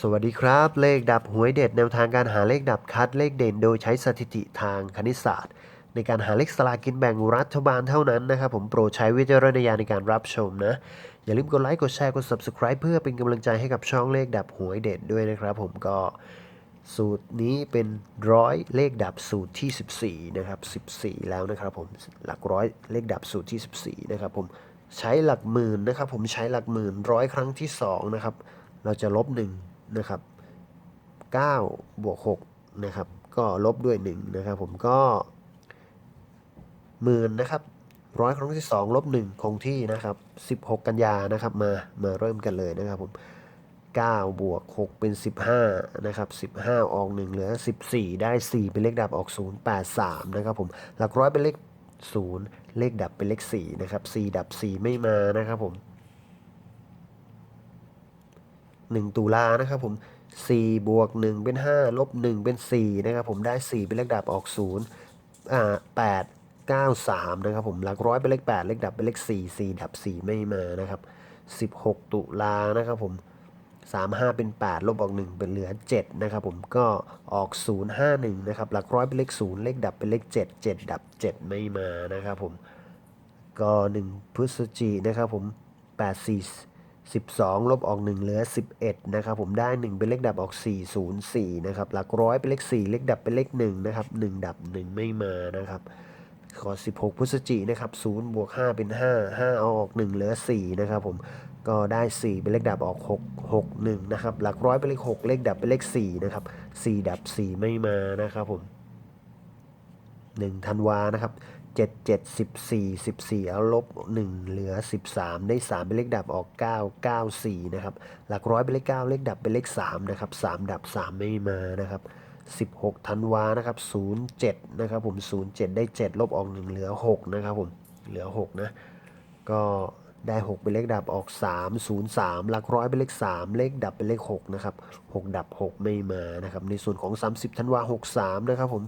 สวัสดีครับ เลขดับหวยเด็ดแนวทางการหาเลขดับคัดเลขเด่นโดยใช้สถิติทางคณิตศาสตร์ ในการหาเลขสลากินแบ่งรัฐบาลเท่านั้นนะครับผมโปรดใช้วิจารณญาณในการรับชมนะ อย่าลืมกดไลค์กดแชร์กด subscribe เพื่อเป็นกำลังใจให้กับช่องเลขดับหวยเด็ดด้วยนะครับผมก็สูตรนี้เป็นร้อยเลขดับสูตรที่ 14นะครับ14 แล้วนะครับผมหลักร้อยเลขดับสูตรที่ 14นะครับผมใช้หลักหมื่นนะครับผมใช้หลักหมื่นร้อยครั้งที่สองนะครับเราจะลบ1 นะครับ9บวก6นะครับ ก็ลบด้วย1นะครับ ผมก็หมื่นนะครับร้อยครั้งที่2ลบ1คงที่นะครับ 16 กันยานะครับมามาเริ่มกันเลยนะครับผม9บวก6เป็น 15นะครับ15 ออก 1 เหลือ 14 ได้ 4 เป็นเลขดับออก 0 8 3นะครับผมหลักร้อยเป็นเลข 0 เลขดับเป็นเลข4นะครับ4ดับ 4 ไม่มานะครับผม 1 ตุลานะครับผม4บวก1เป็น5ลบ1เป็น4นะครับผมได้ 4 เป็นเลขดับออก0อ่า8 9 3นะครับผมหลักร้อยเป็นเลข8เลขดับเป็นเลข4 4 ดับ 4 ไม่มานะครับ 16 ตุลานะครับผม3 5 เป็น 8 ลบออก 1 เป็นเหลือ 7 นะครับผมก็ออก 0 5 1 นะครับ หลักร้อยเป็นเลข 0 เลขดับเป็นเลข 7 7 ดับ 7 ไม่มานะครับผมก็ 1 พฤศจินะครับผม8 4 12 ลบออก 1 เหลือ 11 นะครับ ผมได้ 1 เป็นเลขดับออก 4 0 4 นะครับ หลักร้อยเป็นเลข 4 เลขดับเป็นเลข 1 นะครับ 1 ดับ 1 ไม่มานะครับ ขอ 16 พฤศจินะครับ0บวก 5 เป็น 5 5 เอาออก 1 เหลือ 4 นะครับผม ก็ได้ 4 เป็นเลขดับออก 6 6 1 นะครับ หลักร้อยเป็นเลข 6 เลขดับเป็นเลข 4 นะครับ 4 ดับ 4 ไม่มานะครับผม 1ธันวานะครับ7 7 14 14เอาลบ 1 เหลือ 13 ได้ 3 เป็นเลขดับออก 9 9 4นะครับหลักร้อยเป็นเลข9เลขดับเป็นเลข3นะครับ3ดับ 3 ไม่มานะครับ16ธันวานะครับ07นะครับผม07 ได้ 7 ลบออก 1 เหลือ 6 นะครับผมเหลือ 6 นะ ก็ได้ 6 เป็นเลขดับออก 3 0 3 หลักร้อยเป็นเลข 3 เลขดับเป็นเลข 6 นะครับ 6 ดับ 6 ไม่มานะครับ ในส่วนของ 30 ธันวา 63 นะครับผม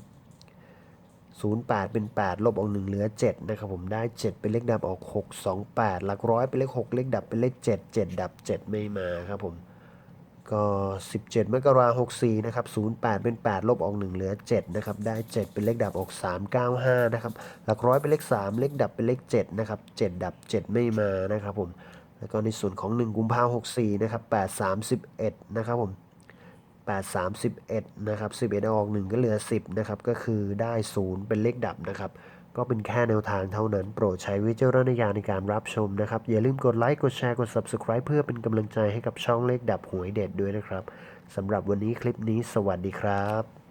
08 เป็น 8 ลบออก 1 เหลือ 7 นะครับผมได้ 7 เป็นเลขดับออก 6 2 8 หลักร้อยเป็นเลข 6 เลขดับเป็นเลข 7 7 ดับ 7 ไม่มาครับผม ก็ 17 มกราคม64 นะครับ 08 เป็น 8 ลบออก 1 เหลือ 7 นะครับ ได้ 7 เป็นเลขดับออก 395 นะครับ หลักร้อยเป็นเลข 3 เลขดับเป็นเลข 7 นะครับ 7 ดับ 7 ไม่มานะครับผม แล้วก็ในส่วนของ 1 กุมภาพันธ์64 นะครับ 8 31 นะครับผม 8 31นะครับ11เอาออก 1 ก็เหลือ 10นะครับก็คือได้ 0 เป็นเลขดับนะครับ ก็เป็นแค่แนวทางเท่านั้น โปรดใช้วิจารณญาณในการรับชมนะครับ อย่าลืมกดไลค์กดแชร์กด Subscribe เพื่อเป็นกำลังใจให้กับช่องเลขดับหวยเด็ดด้วยนะครับสำหรับวันนี้คลิปนี้สวัสดีครับ